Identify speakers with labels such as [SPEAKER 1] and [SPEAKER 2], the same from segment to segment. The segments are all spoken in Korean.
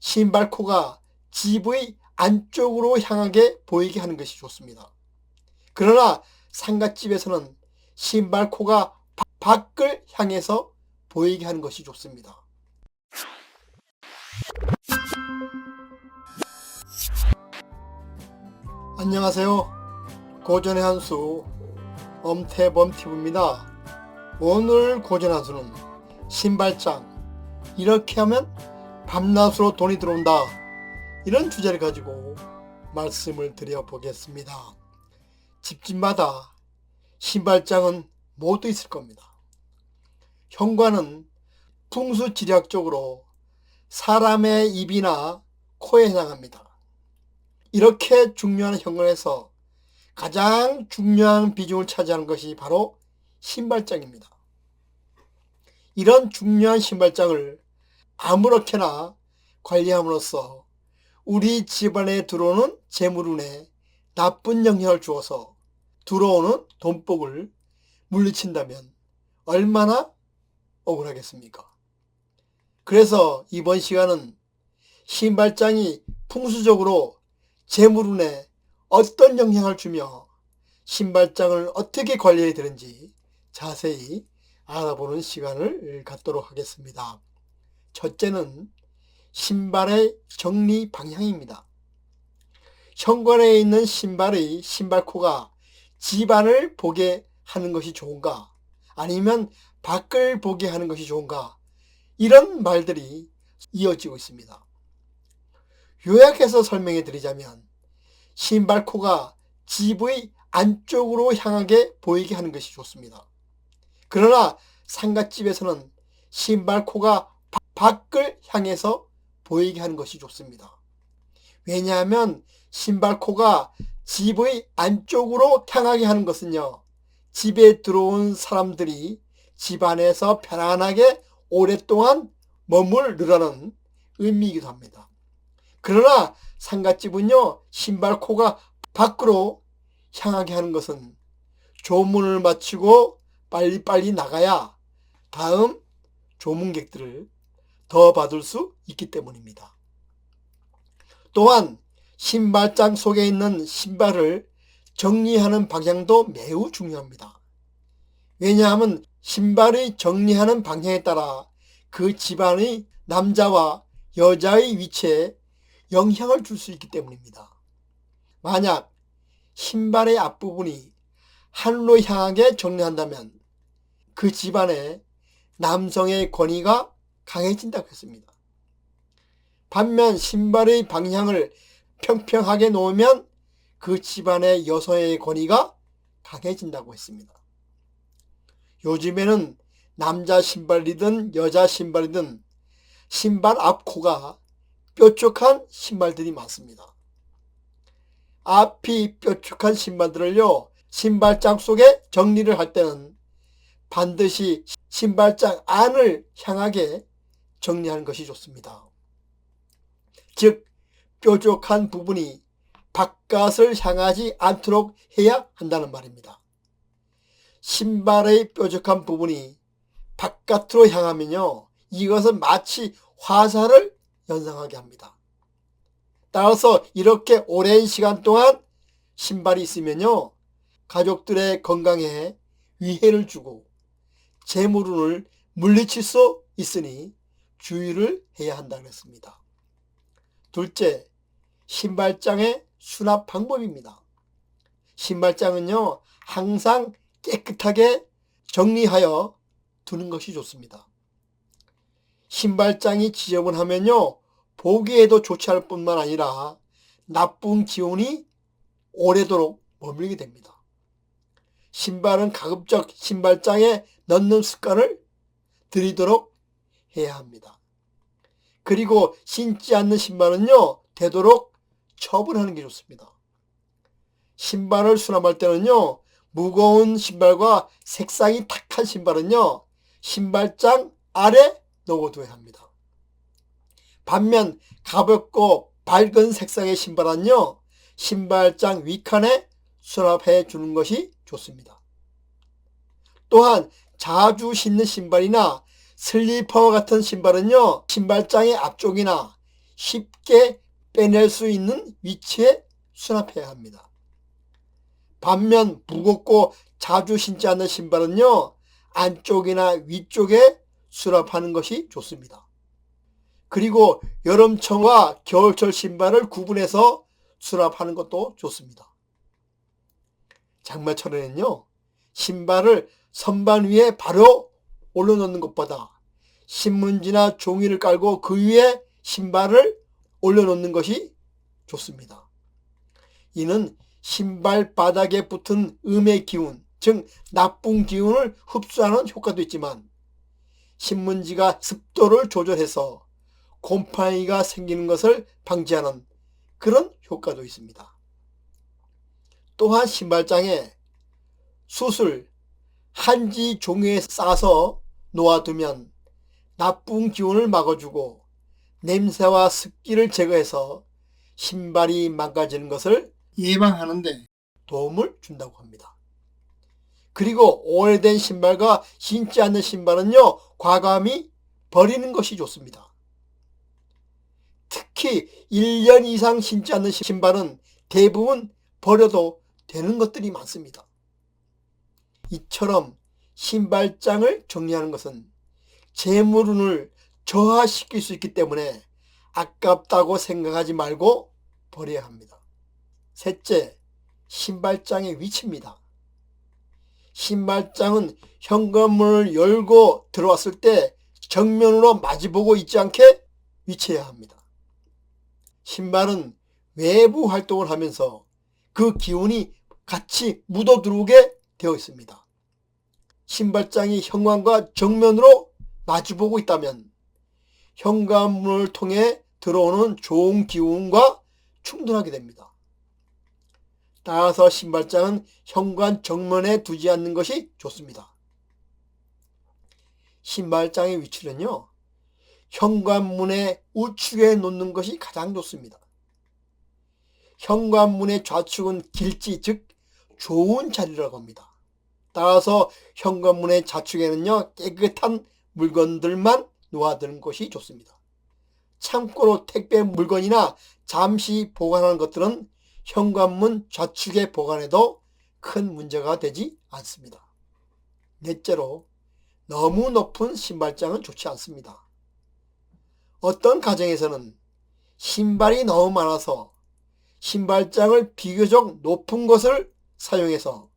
[SPEAKER 1] 신발코가 집의 안쪽으로 향하게 보이게 하는 것이 좋습니다. 그러나 상갓집에서는 신발코가 바- 밖을 향해서 보이게 하는 것이 좋습니다. 안녕하세요. 고전의 한수 엄태범 TV입니다. 오늘 고전의 한수는 신발장 이렇게 하면 밤낮으로 돈이 들어온다 이런 주제를 가지고 말씀을 드려 보겠습니다. 집집마다 신발장은 모두 있을 겁니다. 현관은 풍수지리학적으로 사람의 입이나 코에 해당합니다. 이렇게 중요한 현관에서 가장 중요한 비중을 차지하는 것이 바로 신발장입니다. 이런 중요한 신발장을 아무렇게나 관리함으로써 우리 집안에 들어오는 재물운에 나쁜 영향을 주어서 들어오는 돈복을 물리친다면 얼마나 억울하겠습니까? 그래서 이번 시간은 신발장이 풍수적으로 재물운에 어떤 영향을 주며 신발장을 어떻게 관리해야 되는지 자세히 알아보는 시간을 갖도록 하겠습니다. 첫째는 신발의 정리 방향입니다. 현관에 있는 신발의 신발코가 집안을 보게 하는 것이 좋은가? 아니면 밖을 보게 하는 것이 좋은가? 이런 말들이 이어지고 있습니다. 요약해서 설명해 드리자면 신발코가 집의 안쪽으로 향하게 보이게 하는 것이 좋습니다. 그러나 상갓집에서는 신발코가 밖을 향해서 보이게 하는 것이 좋습니다. 왜냐하면 신발코가 집의 안쪽으로 향하게 하는 것은요, 집에 들어온 사람들이 집 안에서 편안하게 오랫동안 머물르라는 의미이기도 합니다. 그러나 상갓집은요, 신발코가 밖으로 향하게 하는 것은 조문을 마치고 빨리빨리 나가야 다음 조문객들을 더 받을 수 있기 때문입니다. 또한 신발장 속에 있는 신발을 정리하는 방향도 매우 중요합니다. 왜냐하면 신발이 정리하는 방향에 따라 그 집안의 남자와 여자의 위치에 영향을 줄 수 있기 때문입니다. 만약 신발의 앞부분이 하늘로 향하게 정리한다면 그 집안에 남성의 권위가 강해진다고 했습니다. 반면 신발의 방향을 평평하게 놓으면 그 집안의 여성의 권위가 강해진다고 했습니다. 요즘에는 남자 신발이든 여자 신발이든 신발 앞코가 뾰족한 신발들이 많습니다. 앞이 뾰족한 신발들을요, 신발장 속에 정리를 할 때는 반드시 신발장 안을 향하게 정리하는 것이 좋습니다. 즉, 뾰족한 부분이 바깥을 향하지 않도록 해야 한다는 말입니다. 신발의 뾰족한 부분이 바깥으로 향하면요, 이것은 마치 화살을 연상하게 합니다. 따라서 이렇게 오랜 시간 동안 신발이 있으면요, 가족들의 건강에 위해를 주고 재물운을 물리칠 수 있으니 주의를 해야 한다고 했습니다. 둘째, 신발장의 수납 방법입니다. 신발장은요, 항상 깨끗하게 정리하여 두는 것이 좋습니다. 신발장이 지저분하면요, 보기에도 좋지 않을 뿐만 아니라 나쁜 기운이 오래도록 머물게 됩니다. 신발은 가급적 신발장에 넣는 습관을 들이도록 해야 합니다. 그리고 신지 않는 신발은요, 되도록 처분하는 게 좋습니다. 신발을 수납할 때는요, 무거운 신발과 색상이 탁한 신발은요, 신발장 아래 넣어둬야 합니다. 반면 가볍고 밝은 색상의 신발은요, 신발장 위칸에 수납해 주는 것이 좋습니다. 또한 자주 신는 신발이나 슬리퍼 같은 신발은요, 신발장의 앞쪽이나 쉽게 빼낼 수 있는 위치에 수납해야 합니다. 반면 무겁고 자주 신지 않는 신발은요, 안쪽이나 위쪽에 수납하는 것이 좋습니다. 그리고 여름철과 겨울철 신발을 구분해서 수납하는 것도 좋습니다. 장마철에는요, 신발을 선반 위에 바로 올려놓는 것보다 신문지나 종이를 깔고 그 위에 신발을 올려놓는 것이 좋습니다. 이는 신발 바닥에 붙은 음의 기운, 즉 나쁜 기운을 흡수하는 효과도 있지만 신문지가 습도를 조절해서 곰팡이가 생기는 것을 방지하는 그런 효과도 있습니다. 또한 신발장에 숯을 한지 종이에 싸서 놓아두면 나쁜 기운을 막아주고 냄새와 습기를 제거해서 신발이 망가지는 것을 예방하는데 도움을 준다고 합니다. 그리고 오래된 신발과 신지 않는 신발은요, 과감히 버리는 것이 좋습니다. 특히 1년 이상 신지 않는 신발은 대부분 버려도 되는 것들이 많습니다. 이처럼 신발장을 정리하는 것은 재물운을 저하시킬 수 있기 때문에 아깝다고 생각하지 말고 버려야 합니다. 셋째, 신발장의 위치입니다. 신발장은 현관문을 열고 들어왔을 때 정면으로 마주보고 있지 않게 위치해야 합니다. 신발은 외부 활동을 하면서 그 기운이 같이 묻어 들어오게 되어 있습니다. 신발장이 현관과 정면으로 마주보고 있다면 현관문을 통해 들어오는 좋은 기운과 충돌하게 됩니다. 따라서 신발장은 현관 정면에 두지 않는 것이 좋습니다. 신발장의 위치는요, 현관문의 우측에 놓는 것이 가장 좋습니다. 현관문의 좌측은 길지, 즉 좋은 자리라고 합니다. 따라서 현관문의 좌측에는요, 깨끗한 물건들만 놓아두는 것이 좋습니다. 참고로 택배 물건이나 잠시 보관하는 것들은 현관문 좌측에 보관해도 큰 문제가 되지 않습니다. 넷째로 너무 높은 신발장은 좋지 않습니다. 어떤 가정에서는 신발이 너무 많아서 신발장을 비교적 높은 것을 사용해서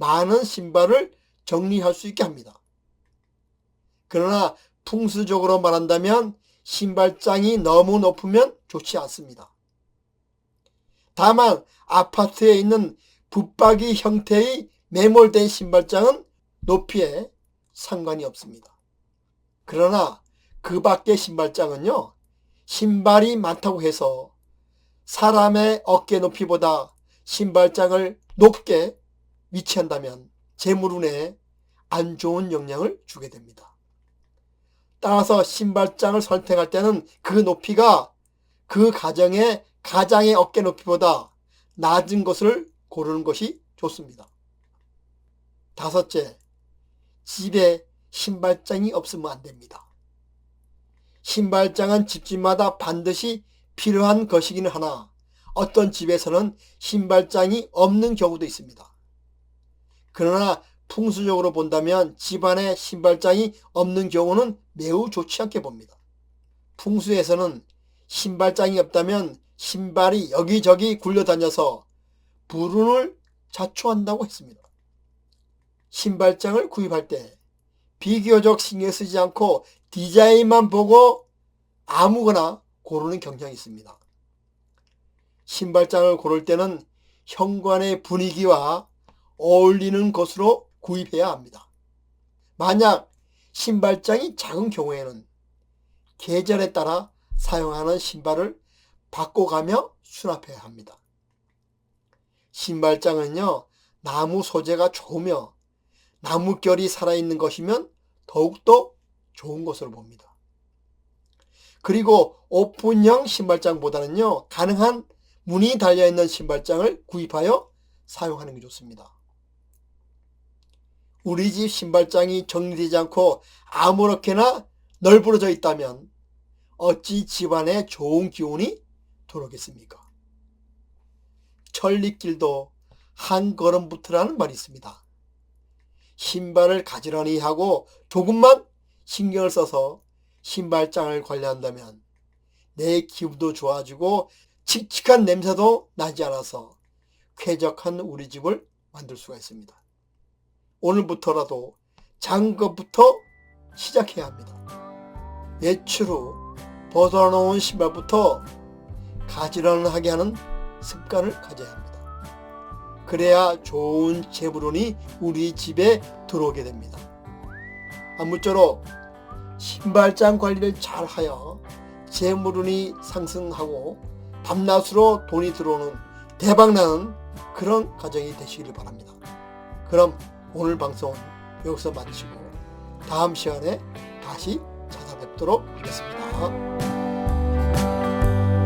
[SPEAKER 1] 많은 신발을 정리할 수 있게 합니다. 그러나 풍수적으로 말한다면 신발장이 너무 높으면 좋지 않습니다. 다만 아파트에 있는 붙박이 형태의 매몰된 신발장은 높이에 상관이 없습니다. 그러나 그 밖의 신발장은요, 신발이 많다고 해서 사람의 어깨 높이보다 신발장을 높게 위치한다면 재물운에 안 좋은 영향을 주게 됩니다. 따라서 신발장을 선택할 때는 그 높이가 그 가정의 가장의 어깨 높이보다 낮은 것을 고르는 것이 좋습니다. 다섯째, 집에 신발장이 없으면 안 됩니다. 신발장은 집집마다 반드시 필요한 것이기는 하나 어떤 집에서는 신발장이 없는 경우도 있습니다. 그러나 풍수적으로 본다면 집안에 신발장이 없는 경우는 매우 좋지 않게 봅니다. 풍수에서는 신발장이 없다면 신발이 여기저기 굴려다녀서 불운을 자초한다고 했습니다. 신발장을 구입할 때 비교적 신경 쓰지 않고 디자인만 보고 아무거나 고르는 경향이 있습니다. 신발장을 고를 때는 현관의 분위기와 어울리는 것으로 구입해야 합니다. 만약 신발장이 작은 경우에는 계절에 따라 사용하는 신발을 바꿔가며 수납해야 합니다. 신발장은요, 나무 소재가 좋으며 나무결이 살아있는 것이면 더욱더 좋은 것으로 봅니다. 그리고 오픈형 신발장보다는요, 가능한 문이 달려있는 신발장을 구입하여 사용하는 게 좋습니다. 우리 집 신발장이 정리되지 않고 아무렇게나 널브러져 있다면 어찌 집안에 좋은 기운이 들어오겠습니까? 천리길도 한 걸음부터라는 말이 있습니다. 신발을 가지런히 하고 조금만 신경을 써서 신발장을 관리한다면 내 기분도 좋아지고 칙칙한 냄새도 나지 않아서 쾌적한 우리 집을 만들 수가 있습니다. 오늘부터라도 것부터 시작해야 합니다. 외출 후 벗어놓은 신발부터 가지런하게 하는 습관을 가져야 합니다. 그래야 좋은 재물운이 우리 집에 들어오게 됩니다. 아무쪼록 신발장 관리를 잘 하여 재물운이 상승하고 밤낮으로 돈이 들어오는 대박나는 그런 가정이 되시기를 바랍니다. 그럼 오늘 방송은 여기서 마치고 다음 시간에 다시 찾아뵙도록 하겠습니다.